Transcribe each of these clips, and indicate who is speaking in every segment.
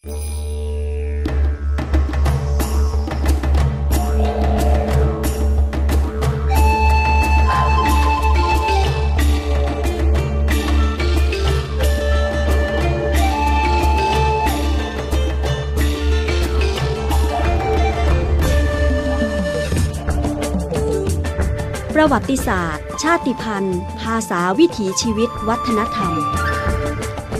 Speaker 1: ประวัติศาสตร์ ชาติพันธุ์ ภาษาวิถีชีวิต วัฒนธรรม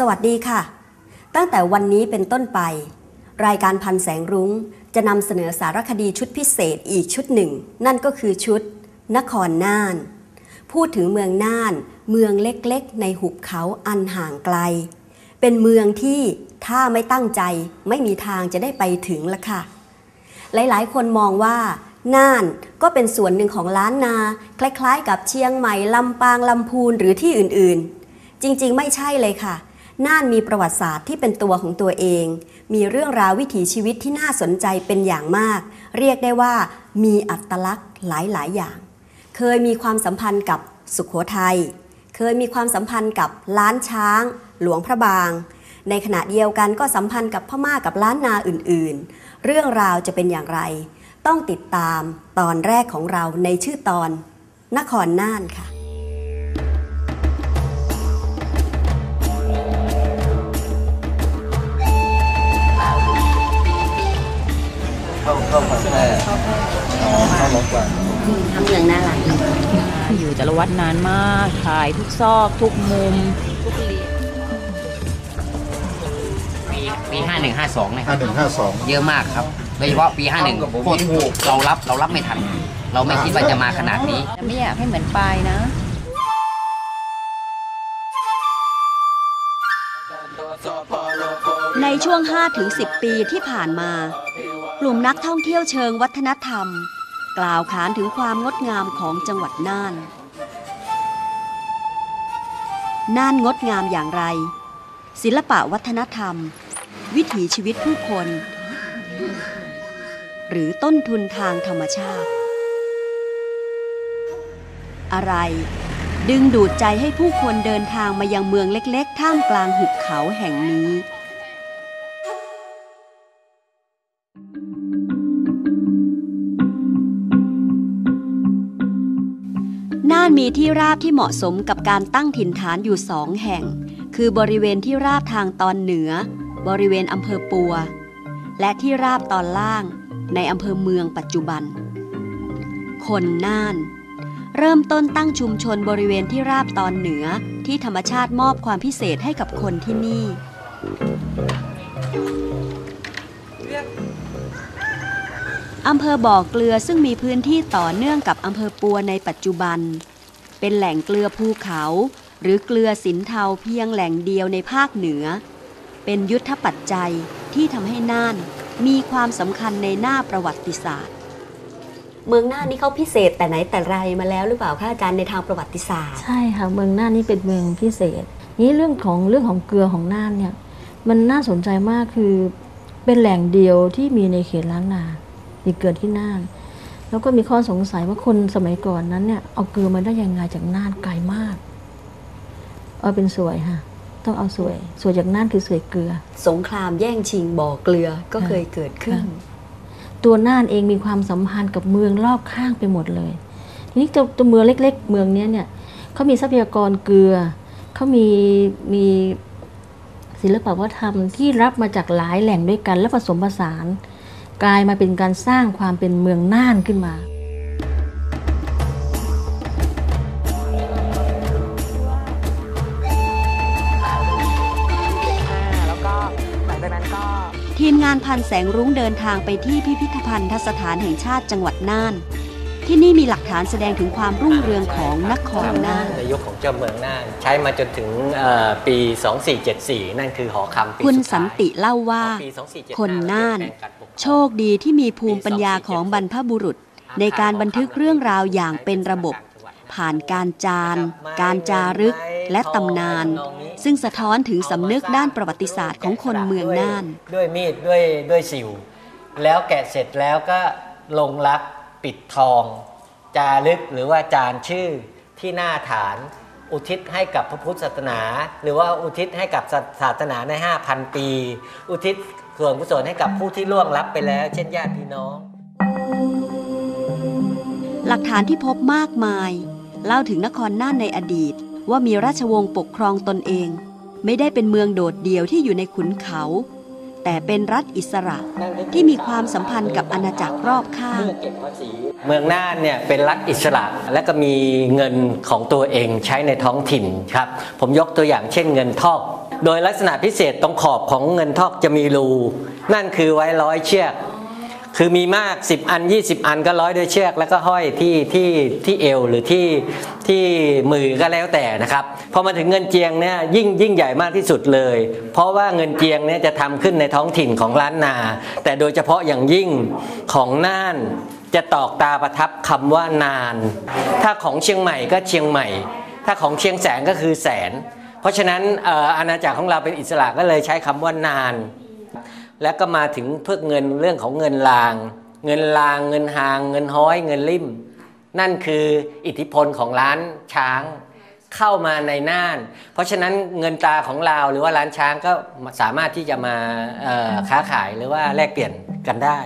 Speaker 1: สวัสดีค่ะ ตั้งแต่วันนี้เป็นต้นไป รายการพันแสงรุง้งจะนำเสนอสารคดีชุดพิเศษอีกชุดหนึ่ง นั่นก็คือชุด นครน่าน พูดถึงเมืองน่าน เมืองเล็กๆ ในหุบเขาอันห่างไกล เป็นเมืองที่ถ้าไม่ตั้งใจไม่มีทางจะได้ไปถึงละค่ะ หลายๆ คนมองว่าน่านก็เป็นส่วนหนึ่งของล้านนา คล้ายๆ กับเชียงใหม่ลำปางลำพูนหรือที่อื่นๆ จริงๆ ไม่ใช่เลยค่ะ น่านมีประวัติศาสตร์ที่เป็นตัวของตัวเอง มีเรื่องราววิถีชีวิตที่น่าสนใจเป็นอย่างมาก เรียกได้ว่ามีอัตลักษณ์หลายๆ อย่าง เคยมีความสัมพันธ์กับสุขโขทัย เคยมีความสัมพันธ์กับล้านช้าง หลวงพระบาง ในขณะเดียวกันก็สัมพันธ์กับพม่ากับล้านนาอื่นๆ เรื่องราวจะเป็นอย่างไร ต้องติดตามตอนแรกของเราในชื่อตอน นครน่านค่ะ
Speaker 2: วั
Speaker 3: ตนานมากถ่ายทุกซอกทุกมุม ทุกเหลี่ยม
Speaker 4: ปีปีห้าหนึ่งห้าสองเนี่ยค
Speaker 2: ห้า
Speaker 4: รับ
Speaker 2: หนึ่งห้าสอง
Speaker 4: เยอะมากครับ โดยเฉพาะปีห้าหนึ่งเรารับเรารับไม่ทัน เราไม่คิดว่าจะมาขนาดนี้
Speaker 3: แต่ไม่อยากให้เหมือนปลายนะ
Speaker 1: ในช่วง 5-10 ปีที่ผ่านมา กลุ่มนักท่องเที่ยวเชิงวัฒนธรรม กล่าวขานถึงความงดงามของจังหวัดน่าน น่านงดงามอย่างไร ศิลปะวัฒนธรรม วิถีชีวิตผู้คน หรือต้นทุนทางธรรมชาติ อะไร ดึงดูดใจให้ผู้คนเดินทางมายังเมืองเล็กๆ ท่ามกลางหุบเขาแห่งนี้านมีที่ราบที่เหมาะสมกับการตั้งถิ่นฐานอยู่สองแห่ง คือบริเวณที่ราบทางตอนเหนือ บริเวณอำเภอปัว และที่ราบตอนล่าง ในอำเภอเมืองปัจจุบัน คนน่าน เริ่มต้นตั้งชุมชนบริเวณที่ราบตอนเหนือที่ธรรมชาติมอบความพิเศษให้กับคนที่นี่อำเภอบ่อเกลือซึ่งมีพื้นที่ต่อเนื่องกับอำเภอปัวในปัจจุบัน เป็นแหล่งเกลือภูเขา หรือเกลือสินเทาเพียงแหล่งเดียวในภาคเหนือ เป็นยุทธปัจจัยที่ทำให้น่าน มีความสำคัญในหน้าประวัติศาสตร์ เมืองน่านนี่เขาพิเศษแต่ไหนแต่ไรมาแล้วหรือเปล่าคะอาจารย์ในทางประวัติศาสตร์
Speaker 5: ใช่ค่ะเมืองน่านนี่เป็นเมืองพิเศษ นี้เรื่องของเรื่องของเกลือของน่านเนี่ยมันน่าสนใจมากคือเป็นแหล่งเดียวที่มีในเขตล้านนามีเกลือที่น่าน แล้วก็มีข้อสงสัยว่าคนสมัยก่อนนั้นเนี่ยเอาเกลือมาได้ยังไงจากน่านไกลมาก เอาเป็นสวยค่ะต้องเอาสวยสวยจากน่านคือสวยเกลือ
Speaker 1: สงครามแย่งชิงบ่อเกลือก็เคยเกิดขึ้น
Speaker 5: ค่ะตัวน่านเองมีความสัมพันธ์กับเมืองรอบข้างไปหมดเลย ทีนี้ตัวตัวเมืองเล็ก ๆ เมืองเนี้ยเนี่ยเขามีทรัพยากรเกลือเขามีมีศิลปวัฒนธรรมที่รับมาจากหลายแหล่งด้วยกันและผสมผสาน กลายมาเป็นการสร้างความเป็นเมืองน่านขึ้นมา
Speaker 3: อ่าแล้วก็หลังจากนั้นก็
Speaker 1: ที่ทีมงานพันแสงรุ้งเดินทางไปที่พิพิธภัณฑสถานแห่งชาติจังหวัดน่าน ที่นี่มีหลักฐานแสดงถึงความรุ่งเรืองของนครน่าน
Speaker 6: ในยุคของเจ้าเมืองน่านใช้มาจนถึงเอ่อปี 2474 นั่นคือหอคำปี
Speaker 1: คุณ
Speaker 6: สุดท้าย
Speaker 1: สันติเล่าว่า
Speaker 6: ปี2475
Speaker 1: คนน่าน
Speaker 6: เปลี่ยแปลงการปกครอง
Speaker 1: โชคดีที่มีภูมิปัญญาของบรรพบุรุษ ในการบันทึกเรื่องราวอย่างเป็นระบบ ผ่านการจาน การจารึกและตำนาน ซึ่งสะท้อนถึงสำนึกด้านประวัติศาสตร์ของคนเมืองน่าน
Speaker 6: ด้วยมีดด้วยด้วยสิว แล้วแกะเสร็จแล้วก็ลงรัก ปิดทอง จารึกหรือว่าจานชื่อที่หน้าฐาน อุทิศให้กับพระพุทธศาสนา หรือว่าอุทิศให้กับศาศาสนาใน 5,000 ปี อุทิศส่วนกุศลให้กับผู้ที่ล่วงลับไปแล้ว เช่นญาติพี่น้อง
Speaker 1: หลักฐานที่พบมากมาย เล่าถึงนครน่านในอดีต ว่ามีราชวงศ์ปกครองตนเอง ไม่ได้เป็นเมืองโดดเดี่ยวที่อยู่ในขุนเขา แต่เป็นรัฐอิสระที่มีความสัมพันธ์กับอาณาจักรรอบข้าง
Speaker 6: เมืองน่านเนี่ยเป็นรัฐอิสระและก็มีเงินของตัวเองใช้ในท้องถิ่นครับผมยกตัวอย่างเช่นเงินทอก โดยลักษณะพิเศษตรงขอบของเงินทอกจะมีรูนั่นคือไว้ร้อยเชือก คือมีมาก 10 อัน 20 อันก็ร้อยด้วยเชือก แล้วก็ห้อยที่ที่ที่เอวหรือที่ที่มือก็แล้วแต่นะครับพอมาถึงเงินเจียงเนี่ยยิ่งยิ่งใหญ่มากที่สุดเลย เพราะว่าเงินเจียงเนี่ยจะทำขึ้นในท้องถิ่นของล้านนา แต่โดยเฉพาะอย่างยิ่งของน่านจะตอกตาประทับคำว่านาน ถ้าของเชียงใหม่ก็เชียงใหม่ ถ้าของเชียงแสนก็คือแสน เพราะฉะนั้นเอ่ออาณาจักรของเราเป็นอิสระก็เลยใช้คำว่านาน แล้วก็มาถึงเพื่อเงินเรื่องของเงินลาง เงินลางเงินหาง เงินห้อย เงินลิ่ม นั่นคืออิทธิพลของร้านช้างเข้ามาในน่าน เพราะฉะนั้นเงินตาของเราหรือว่าร้านช้างก็สามารถที่จะมาเอ่อค้าขายหรือว่าแลกเปลี่ยนกันได้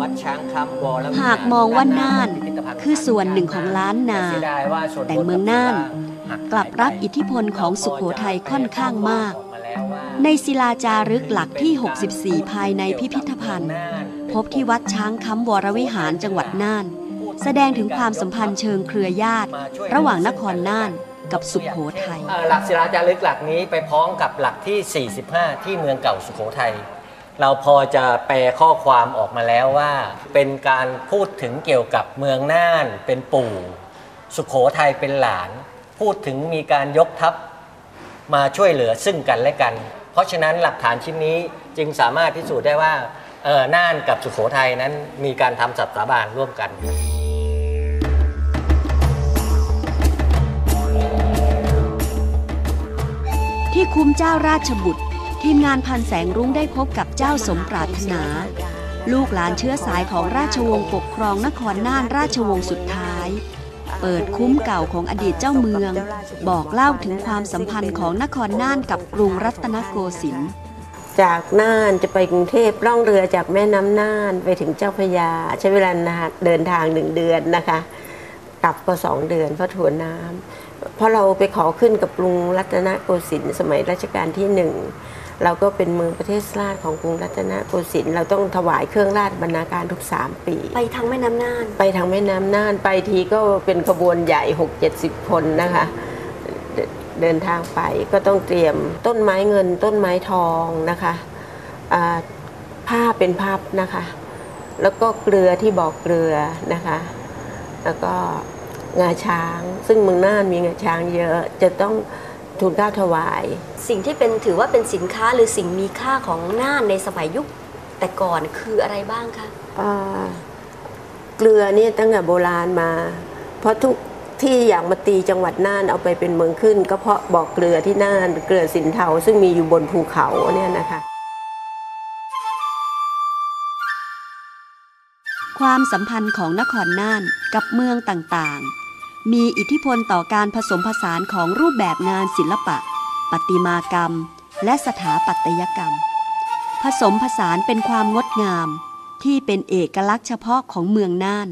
Speaker 6: วัดช้างคำวรวิร
Speaker 1: หากมองว่าน่าน คือส่วนหนึ่งของล้านนา
Speaker 6: เสียดยว่าส่วน
Speaker 1: แต่เมืองน่าน กลับรับอิทธิพลของสุโขทัยค่อนข้างมาก ในศิลาจารึกหลักที่ 64 ภายในพิพิธภัณฑ์ พบที่วัดช้างคำวรวิหารจังหวัดน่าน แสดงถึงความสัมพันธ์เชิงเครือญาติ ระหว่างนครน่านกับสุโขทัย
Speaker 6: หลักศิลาจารึกหลักนี้ไปพ้องกับหลักที่ 45 ที่เมืองเก่าสุโขทัยเราพอจะแปลข้อความออกมาแล้วว่า เป็นการพูดถึงเกี่ยวกับเมืองน่านเป็นปู่ สุโขทัยเป็นหลาน พูดถึงมีการยกทัพมาช่วยเหลือซึ่งกันและกัน เพราะฉะนั้นหลักฐานชิ้นนี้จึงสามารถพิสูจน์ได้ว่าเออน่านกับสุโขทัยนั้นมีการทำสัตย์สาบานร่วมกัน
Speaker 1: ที่คุ้มเจ้าราชบุตร ทีมงานพันแสงรุ้งได้พบกับเจ้าสมปรารถนา ลูกหลานเชื้อสายของราชวงศ์ปกครองนครน่านราชวงศ์สุดท้าย เปิดคุ้มเก่าของอดีตเจ้าเมือง บอกเล่าถึงความสัมพันธ์ของนครน่านกับกรุงรัตนโกสินทร์
Speaker 7: จากน่านจะไปกรุงเทพล่องเรือจากแม่น้ำน่านไปถึงเจ้าพยา ใช้เวลานานเดินทางหนึ่งเดือนนะคะ กลับก็สองเดือนเพราะถวงน้ำเพราะเราไปขอขึ้นกับกรุงรัตนโกสินทร์สมัยรัชกาลที่หนึ่ง เราก็เป็นเมืองประเทศราชของกรุงรัตนโกสินทร์เราต้องถวายเครื่องราชบรรณาการทุกสามปี
Speaker 1: ไปทางแม่น้ำน่าน
Speaker 7: ไปทางแม่น้ำน่านไปทีก็เป็นขบวนใหญ่ 6 70 คนนะคะ เดเดินทางไปก็ต้องเตรียมต้นไม้เงินต้นไม้ทองนะคะอ่าผ้าเป็นพับนะคะ แล้วก็เกลือที่บอกเกลือนะคะ แล้วก็งาช้าง ซึ่งเมืองน่านมีงาช้างเยอะจะต้อง ทูลเกล้าถวาย
Speaker 1: สิ่งที่เป็นถือว่าเป็นสินค้าหรือสิ่งมีค่าของน่านในสมัยยุคแต่ก่อนคืออะไรบ้างคะ
Speaker 7: อ่าเกลือนี่ตั้งแต่โบราณมา เพราะทุกที่อยากมาตีจังหวัดน่านเอาไปเป็นเมืองขึ้น ก็เพราะบอกเกลือที่น่านเกลือสินเทาซึ่งมีอยู่บนภูเขาเนี่ยนะคะ
Speaker 1: ความสัมพันธ์ของนครน่านกับเมืองต่างๆ มีอิทธิพลต่อการผสมผสานของรูปแบบงานศิลปะประติมากรรม และสถาปัตยกรรม ผสมผสานเป็นความงดงาม ที่เป็นเอกลักษณ์เฉพาะของเมืองน่าน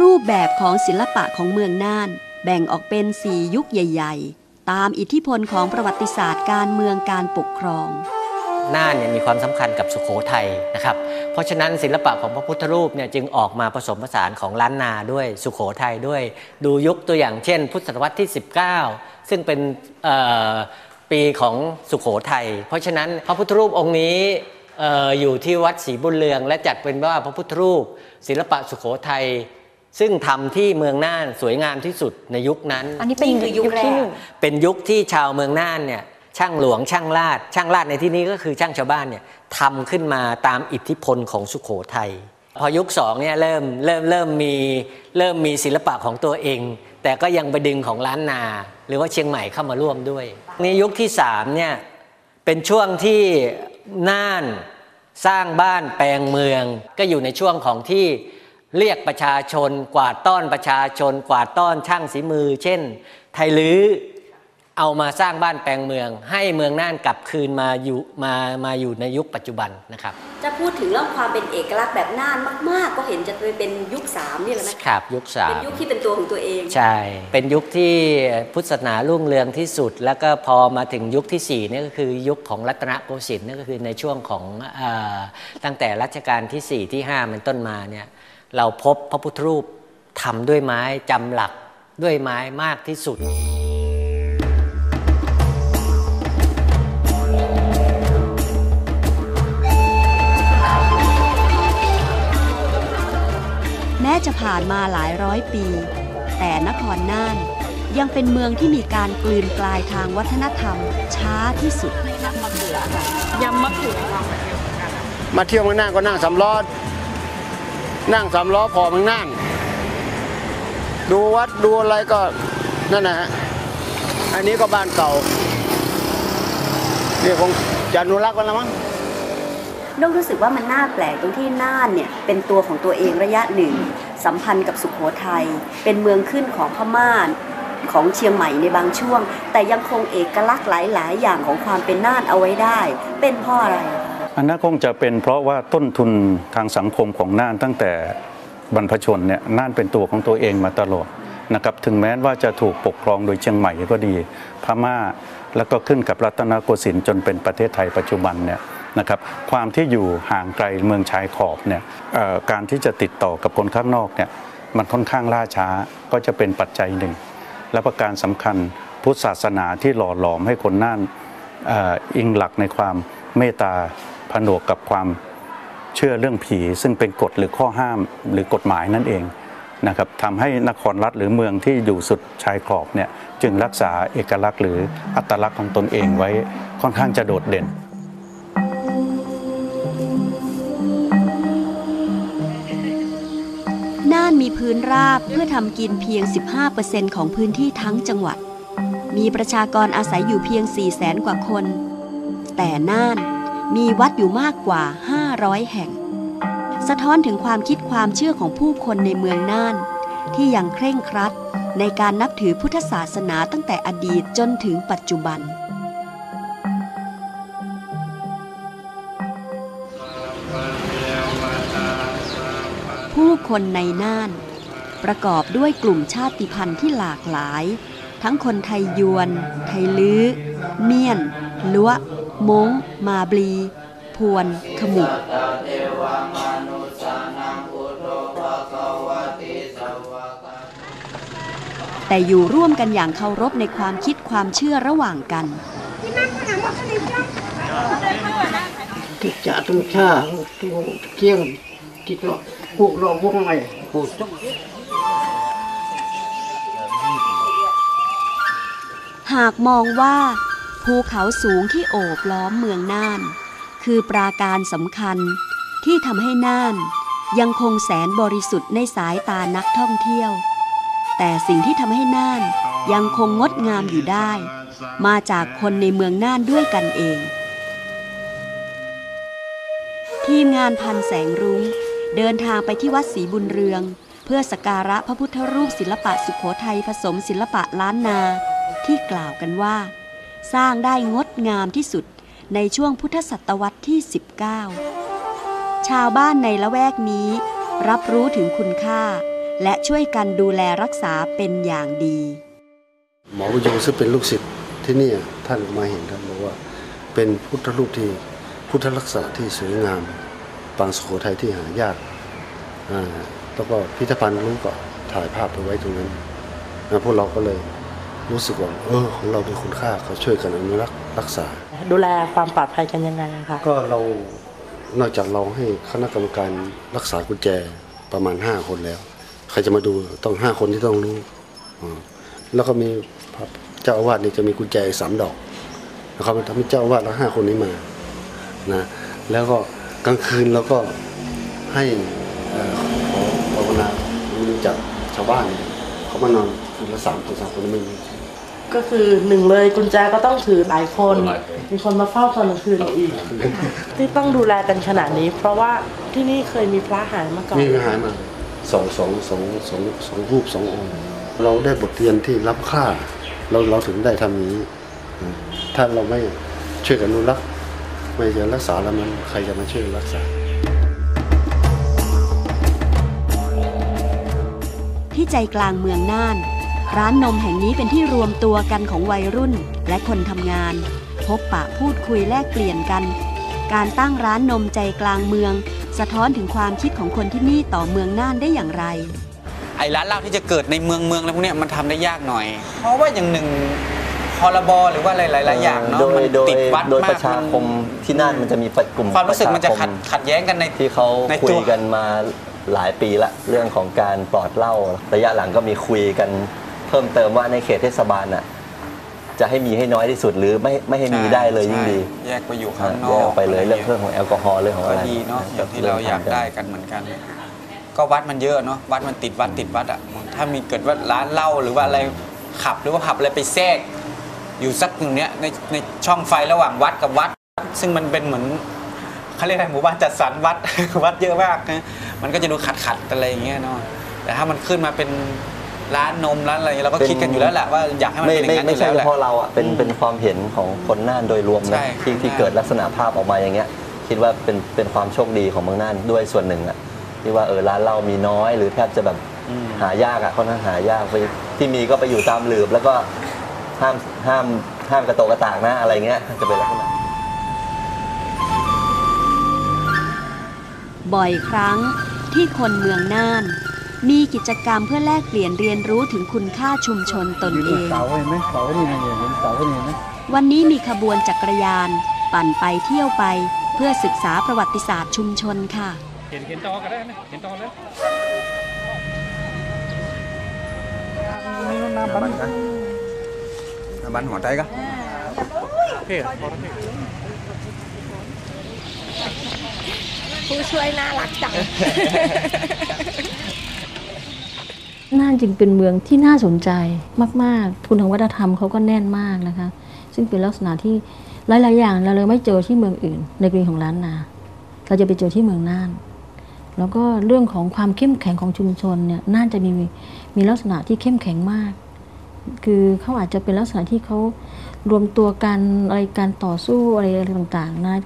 Speaker 1: รูปแบบของศิลปะของเมืองน่าน แบ่งออกเป็นสี่ยุคใหญ่ๆ ตามอิทธิพลของประวัติศาสตร์การเมืองการปกครอง
Speaker 6: น่านเนี่ยมีความสำคัญกับสุโขทัยนะครับ เพราะฉะนั้นศิลปะของพระพุทธรูปเนี่ยจึงออกมาผสมผสานของล้านนาด้วยสุโขทัยด้วย ดูยุคตัวอย่างเช่น พุทธศตวรรษที่ 19 ซึ่งเป็นปีของสุโขทัย เพราะฉะนั้นพระพุทธรูปองค์นี้เอ่ออยู่ที่วัดศรีบุญเรือง และจัดเป็นว่าพระพุทธรูป ศิลปะสุโขทัย ซึ่งทำที่เมืองน่านสวยงามที่สุดในยุคนั้น
Speaker 1: อันนี้เป็นคือยุคแร
Speaker 5: ที่
Speaker 1: ก
Speaker 5: หนึ่ง
Speaker 6: เป็นยุคที่ชาวเมืองน่านเนี่ยช่างหลวงช่างลาด ช่างลาดในที่นี้ก็คือช่างชาวบ้านเนี่ยทำขึ้นมาตามอิทธิพลของสุโขทัยพอยุคสองเนี่ยเริ่มเริ่มเริ่มมีเริ่มมีศิลปะของตัวเอง แต่ก็ยังไปดึงของล้านนา หรือว่าเชียงใหม่เข้ามาร่วมด้วยนี่ยุคที่สามเนี่ยเป็นช่วงที่น่านสร้างบ้านแปลงเมือง ก็อยู่ในช่วงของที่ เรียกประชาชน กวาดต้อนประชาชน กวาดต้อนช่างสีมือ เช่น ไทยลื้อเอามาสร้างบ้านแปลงเมือง ให้เมืองน่านกลับคืนมาอยู่มามาอยู่ในยุคปัจจุบันนะครับ
Speaker 1: จะพูดถึงเรื่องความเป็นเอกลักษณ์แบบน่านมาก ๆ ก็เห็นจะเป็นยุคสามนี่แหละนะ
Speaker 6: ครับยุคสา
Speaker 1: เป็น
Speaker 6: ม
Speaker 1: ยุคที่เป็นตัวของตัวเอง
Speaker 6: ใช่ เป็นยุคที่พุทธศาสนารุ่งเรืองที่สุด แล้วก็พอมาถึงยุคที่4เนี่ยก็คือยุคของรัตนโกสินทร์นั่นก็คือในช่วงของเออตั้งแต่รัชกาลที่4ที่5เป็นต้นมาเนี่ย เราพบพระพุทธรูปทำด้วยไม้จำหลักด้วยไม้มากที่สุด
Speaker 1: แม้จะผ่านมาหลายร้อยปี แต่นครน่านยังเป็นเมืองที่มีการกลืนกลายทางวัฒนธรรม ช้าที่สุด
Speaker 8: มาเที่ยวเมืองน่านก็นั่งสำล้อ นั่งสำล้อพอมืองน่านดูวัดดูอะไรก็นั่นนะฮะอันนี้ก็บ้านเก่านี่คงจะนุรักษ์กันแล้วมั้ง
Speaker 1: น้องรู้สึกว่ามันน่าแปลกตรงที่น่านเนี่ยเป็นตัวของตัวเองระยะหนึ่ง สัมพันธ์กับสุขโขทัยเป็นเมืองขึ้นของพม่าของเชียงใหม่ในบางช่วง แต่ยังคงเอกลักษณ์หลาย ๆ อย่างของความเป็นน่านเอาไว้ได้ เป็นเพราะอะไร
Speaker 9: อันนั้นคงจะเป็นเพราะว่าต้นทุนทางสังคมของน่านตั้งแต่บรรพชนเนี่ยน่านเป็นตัวของตัวเองมาตลอดนะครับถึงแม้ว่าจะถูกปกครองโดยเชียงใหม่ก็ดีพม่าแล้วก็ขึ้นกับรัตนโกสินทร์จนเป็นประเทศไทยปัจจุบันเนี่ยนะครับความที่อยู่ห่างไกลเมืองชายขอบเนี่ยการที่จะติดต่อกับคนข้างนอกเนี่ยมันค่อนข้างล่าช้าก็จะเป็นปัจจัยหนึ่ง และประการสำคัญพุทธศาสนาที่หล่อหลอมให้คนน่านอิงหลักในความเมตตา นวกกับความเชื่อเรื่องผี ซึ่งเป็นกฎหรือข้อห้ามหรือกฎหมายนั่นเองนะครับทำให้นครรัฐหรือเมืองที่อยู่สุดชายขอบเนี่ยจึงรักษาเอกลักษณ์หรืออัตลักษณ์ของตนเองไว้ค่อนข้างจะโดดเด่น
Speaker 1: น่านมีพื้นราบเพื่อทำกินเพียง 15%ของพื้นที่ทั้งจังหวัด มีประชากรอาศัยอยู่เพียง 4 0 0แสนกว่าคน แต่น่าน มีวัดอยู่มากกว่า 500 แห่ง สะท้อนถึงความคิดความเชื่อของผู้คนในเมืองน่าน ที่ยังเคร่งครัดในการนับถือพุทธศาสนาตั้งแต่อดีตจนถึงปัจจุบัน ผู้คนในน่าน ประกอบด้วยกลุ่มชาติพันธุ์ที่หลากหลาย ทั้งคนไทยยวน ไทยลื้อ เมียนลัว มงมาบลี พวน ขมุกแต่อยู่ร่วมกันอย่างเคารพในความคิดความเชื่อระหว่างกัน
Speaker 8: ที่จะตุ้งชาตุ้งเกี้ยงที่ก็พวกเราพวกอะไรพวก
Speaker 1: หากมองว่า ภูเขาสูงที่โอบล้อมเมืองน่าน คือปราการสำคัญที่ทำให้น่าน ยังคงแสนบริสุทธิ์ในสายตานักท่องเที่ยว แต่สิ่งที่ทำให้น่านยังคงงดงามอยู่ได้ มาจากคนในเมืองน่านด้วยกันเอง ทีมงานพันแสงรุง้งเดินทางไปที่วัดศรีบุญเรือง เพื่อสกการะพระพุทธรูปศิลปะสุขโขทัยผสมศิลปะล้านนาที่กล่าวกันว่า สร้างได้งดงามที่สุดในช่วงพุทธศตวรรษที่ 19 ชาวบ้านในละแวกนี้ รับรู้ถึงคุณค่า และช่วยกันดูแลรักษาเป็นอย่างดี
Speaker 8: หมอประยงซึ่งเป็นลูกศิษย์ที่นี่ท่านมาเห็นท่านบอกว่า เป็นพุทธรูปที่พุทธลักษณะที่สวยงามปางสุโขทัยที่หายากแล้วก็พิพิธภัณฑ์นู้นก็ถ่ายภาพไปไว้ตรงนั้นนะพวกเราก็เลย รู้สึกว่าเออของเรามีคุณค่าเขาช่วยกันอนุรักษ์รักษา
Speaker 10: ดูแลความปลอดภัยกันยังไงอะคะ
Speaker 8: ก็เรานอกจากเราให้คณะกรรมการรักษากุญแจประมาณ 5 คนแล้ว ใครจะมาดูต้อง 5 คนที่ต้องรู้อ่าแล้วก็มีพระเจ้าอาวาสนี่จะมีกุญแจอีกสามดอกนะครับทำให้เจ้าอาวาสแล้วห้าคนนี้มานะแล้วก็กลางคืนเราก็ให้เอ่อขอภาวนามีจากชาวบ้านเนี่ยเขามานอนคืนละสามคนสามคนไม่มี
Speaker 10: ก็คือหนึ่งเลยกุญแจก็ต้องถือหลายคนมีคนมาเฝ้าตอนกลางคืนอีก ที่ต้องดูแลกันขนาดนี้ เพราะว่าที่นี่เคยมีพระหายมาก่อน
Speaker 8: มีหายมาสองสองสองสองสองรูปสององค์ เราได้บทเรียนที่ล้ำค่า เราเราถึงได้ทำอย่างนี้อืมถ้าเราไม่ช่วยกันอนุรักษ์ไม่จะรักษาแล้วมันใครจะมาช่วยรักษา
Speaker 1: ที่ใจกลางเมืองน่าน ร้านนมแห่งนี้เป็นที่รวมตัวกันของวัยรุ่นและคนทำงาน พบปะพูดคุยแลกเปลี่ยนกัน การตั้งร้านนมใจกลางเมือง สะท้อนถึงความคิดของคนที่นี่ต่อเมืองน่านได้อย่างไร
Speaker 11: ไอ้ร้านเหล้าที่จะเกิดในเมืองเมืองอะไรพวกเนี้ยมันทำได้ยากหน่อย เพราะว่าอย่างหนึ่งพรบหรือว่าอะไรหลายๆอย่างเนาะ
Speaker 2: โด
Speaker 11: มั
Speaker 2: ย
Speaker 11: น
Speaker 2: โดย
Speaker 11: ติดวัด
Speaker 2: โดย
Speaker 11: มา
Speaker 2: ป
Speaker 11: ก
Speaker 2: ระชาคมที่นั่นมันจะมีประกลุ่ม
Speaker 11: ความรู้สึกมันจะ
Speaker 2: ปรชา
Speaker 11: ขัด
Speaker 2: ค
Speaker 11: ขัดแย้งกันใน
Speaker 2: ที่เขา
Speaker 11: ใน
Speaker 2: คุ
Speaker 11: ตั
Speaker 2: ยวกันมาหลายปีละ เรื่องของการปลอดเหล้าระยะหลังก็มีคุยกัน เพิ่มเติมว่าในเขตเทศบาลน่ะจะให้มีให้น้อยที่สุดหรือไม่ไม่ให้มีได้เลยยิ่งดี
Speaker 11: ใช่แยกไปอยู่ข้างน
Speaker 2: แย
Speaker 11: อก
Speaker 2: ออกไปเลยเรื่องเรื่องของแอลกอฮอล์เรื่องของ
Speaker 11: ก็
Speaker 2: อะไร
Speaker 11: ดีเนาะอย่างที่เราอยากได้กันเหมือนกัน ก็วัดมันเยอะเนาะวัดมันติดวัดติดวัดอะถ้ามีเกิดว่าร้านเหล้าหรือว่าอะไรขับหรือว่าผับอะไรไปแทรก อยู่สักหนึ่งเนี้ยในในช่องไฟระหว่างวัดกับวัด ซึ่งมันเป็นเหมือนเขาเรียกอะไรหมู่บ้านจัดสรรวัด วัดเยอะมากนะมันก็จะดูขัดขัดๆอะไรอย่างเงี้ยเนาะแต่ถ้ามันขึ้นมาเป็น ร้านนมร้านอะไรเราก็คิดกันอยู่แล้วแหละว่าอยากให้มัน
Speaker 2: ไม่
Speaker 11: เป็นอย่า
Speaker 2: ไม่
Speaker 11: งนั้นอ
Speaker 2: ไม่
Speaker 11: ยู่
Speaker 2: ใช่
Speaker 11: แล้วแหละ
Speaker 2: เฉพาะเราอะเป็นเป็นความเห็นของคนน่านโดยรวม
Speaker 11: ใช่
Speaker 2: นะที่ที่เกิดลักษณะภาพออกมาอย่างเงี้ยคิดว่าเป็นเป็นความโชคดีของเมืองน่านด้วยส่วนหนึ่งอะที่ว่าเออร้านเรามีน้อย หรือแทบจะแบบ
Speaker 11: อืม
Speaker 2: หายากอะค่อนข้างหายากไปที่มีก็ไปอยู่ตามหลืบแล้วก็ห้ามห้ามห้ามกระโตกกระตากนะอะไรเงี้ยจะเป็นลักษณะ
Speaker 1: บ่อยครั้งที่คนเมืองน่าน มีกิจกรรมเพื่อแลกเปลี่ยนเรียนรู้ถึงคุณค่าชุมชนตนเอง
Speaker 12: เสาเห็นไหมเสานี่นะเห็นเสานี่เห็นไหม
Speaker 1: วันนี้มีขบวนจักรยาน ปั่นไปเที่ยวไป เพื่อศึกษาประวัติศาสตร์ชุมชนค่ะ
Speaker 12: เห็นเห็นตอก็ได้ไหมเห็นตอแล้วนี่น้ำบัน
Speaker 11: บ้านหัวใจก็
Speaker 12: เพ่พอแล้วเพ่
Speaker 13: ผู้ช่วยน่ารักจัง
Speaker 5: น่านจึงเป็นเมืองที่น่าสนใจมากๆ คุณทางวัฒนธรรมเขาก็แน่นมากนะคะ ซึ่งเป็นลักษณะที่หลาย ๆ อย่างเราเลยไม่เจอที่เมืองอื่น ในกรีของล้านนา เราจะไปเจอที่เมืองน่าน แล้วก็เรื่องของความเข้มแข็งของชุมชนเนี่ยน่านจะมีมีลักษณะที่เข้มแข็งมาก คือเขาอาจจะเป็นลักษณะที่เขารวมตัวกันอะไรการต่อสู้อะไรต่าง ๆ นะ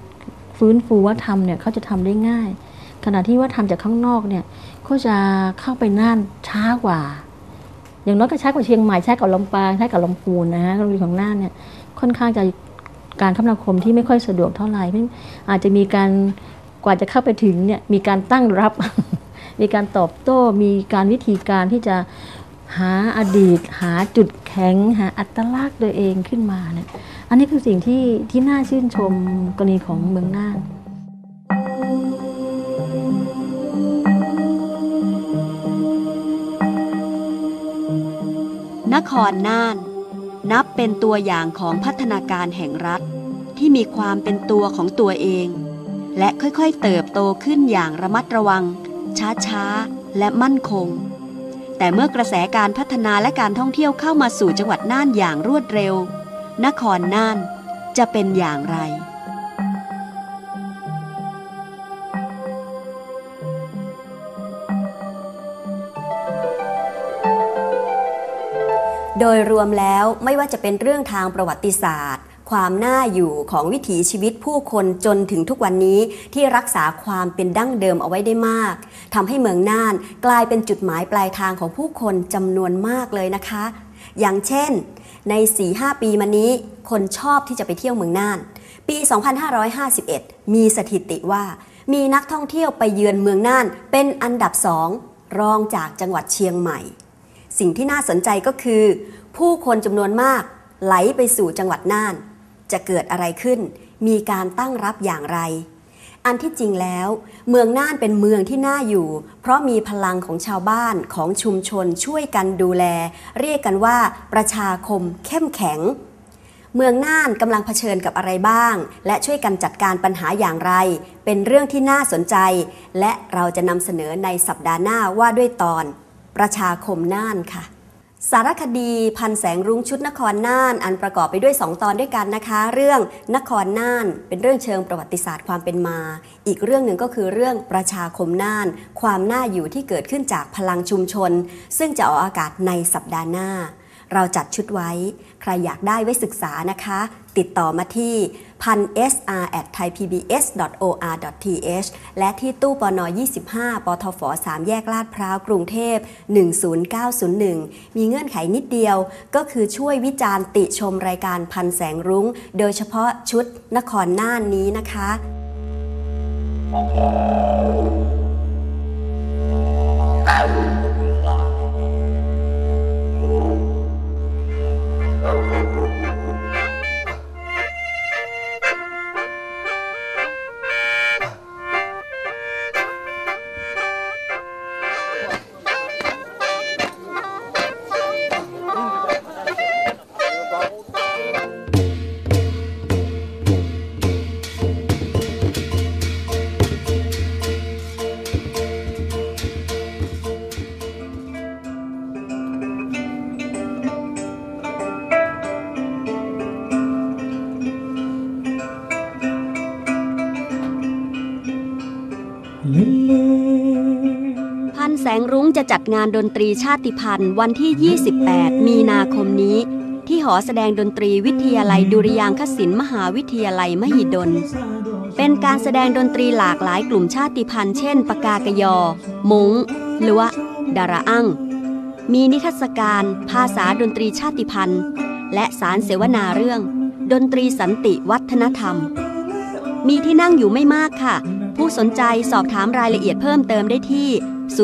Speaker 5: ฟื้นฟูวัฒนธรรมเนี่ยเขาจะทำได้ง่าย ขณะที่วัฒนธรรมจากข้างนอกเนี่ยเขาจะเข้าไปน่านช้ากว่า อย่างน้อยก็ช้ากว่าเชียงใหม่ช้ากว่าลำปางช้ากว่าลำพูนนะฮะกรณีของน่านเนี่ยค่อนข้างจะการคมนาคมที่ไม่ค่อยสะดวกเท่าไหร่เพราะอาจจะมีการกว่าจะเข้าไปถึงเนี่ยมีการตั้งรับ มีการตอบโต้ มีการวิธีการที่จะหาอดีต หาจุดแข็ง หาอัตลักษณ์ตัวเองขึ้นมาเนี่ยอันนี้คือสิ่งที่ที่น่าชื่นชมกรณีของเมืองน่าน
Speaker 1: นครน่าน นับเป็นตัวอย่างของพัฒนาการแห่งรัฐ ที่มีความเป็นตัวของตัวเอง และค่อยๆเติบโตขึ้นอย่างระมัดระวัง ช้าๆ และมั่นคง แต่เมื่อกระแสการพัฒนาและการท่องเที่ยวเข้ามาสู่จังหวัดน่านอย่างรวดเร็ว นครน่านจะเป็นอย่างไร โดยรวมแล้วไม่ว่าจะเป็นเรื่องทางประวัติศาสตร์ ความน่าอยู่ของวิถีชีวิตผู้คนจนถึงทุกวันนี้ที่รักษาความเป็นดั้งเดิมเอาไว้ได้มากทำให้เมืองน่านกลายเป็นจุดหมายปลายทางของผู้คนจำนวนมากเลยนะคะ อย่างเช่น ใน 4-5 ปีมานี้ คนชอบที่จะไปเที่ยวเมืองน่าน ปี 2551 มีสถิติว่า มีนักท่องเที่ยวไปเยือนเมืองน่านเป็นอันดับสองรองจากจังหวัดเชียงใหม่ สิ่งที่น่าสนใจก็คือ ผู้คนจำนวนมากไหลไปสู่จังหวัดน่าน จะเกิดอะไรขึ้น มีการตั้งรับอย่างไร อันที่จริงแล้ว เมืองน่านเป็นเมืองที่น่าอยู่ เพราะมีพลังของชาวบ้านของชุมชนช่วยกันดูแล เรียกกันว่าประชาคมเข้มแข็ง เมืองน่านกำลังเผชิญกับอะไรบ้าง และช่วยกันจัดการปัญหาอย่างไร เป็นเรื่องที่น่าสนใจ และเราจะนำเสนอในสัปดาห์หน้าว่าด้วยตอน ประชาคมน่านค่ะ สารคดีพันแสงรุ้งชุดนครน่าน อันประกอบไปด้วย 2 ตอนด้วยกันนะคะ เรื่องนครน่าน เป็นเรื่องเชิงประวัติศาสตร์ความเป็นมา อีกเรื่องหนึ่งก็คือเรื่องประชาคมน่าน ความน่าอยู่ที่เกิดขึ้นจากพลังชุมชน ซึ่งจะออกอากาศในสัปดาห์หน้า เราจัดชุดไว้ ใครอยากได้ไว้ศึกษานะคะ ติดต่อมาที่พัน sr at thaipbs.or.th และที่ตู้ปน25 ปทฟ3แยกลาดพร้าวกรุงเทพ 10901 มีเงื่อนไขนิดเดียว ก็คือช่วยวิจารณ์ติชมรายการพันแสงรุง้ง โดยเฉพาะชุดนครน่านนี้นะคะพั จะจัดงานดนตรีชาติพันธ์วันที่ 28 มีนาคมนี้ ที่หอแสดงดนตรีวิทยาลัยดุริยางคศิลป์มหาวิทยาลัยมหิดล เป็นการแสดงดนตรีหลากหลายกลุ่มชาติพันธุ์เช่นปากากยอ มงลวดาราอังมีนิทรรศการ ภาษาดนตรีชาติพันธุ์ และสารเสวนาเรื่อง ดนตรีสันติวัฒนธรรม มีที่นั่งอยู่ไม่มากค่ะ ผู้สนใจสอบถามรายละเอียดเพิ่มเติมได้ที่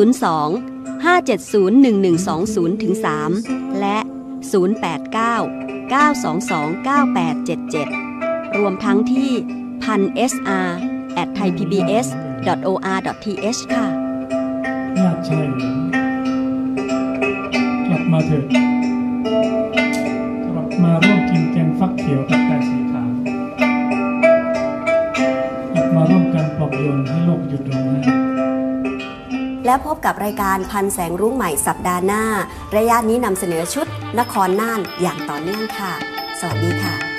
Speaker 1: 02 5701120-3 และ 089 922 9877 รวมทั้งที่พัน sr at thaipbs.or.th ค่ะ
Speaker 14: ญาติชัยกลับมาเถิดกลับมาร่วมกินแกงฟักเขียวกับไก่สีขาวกลับมาร่วมกันปลอบโยนให้โลกหยุดร้อง
Speaker 1: แล้วพบกับรายการพันแสงรุ้งใหม่สัปดาห์หน้า ระยะนี้นำเสนอชุดนครน่านอย่างต่อเนื่องค่ะ สวัสดีค่ะ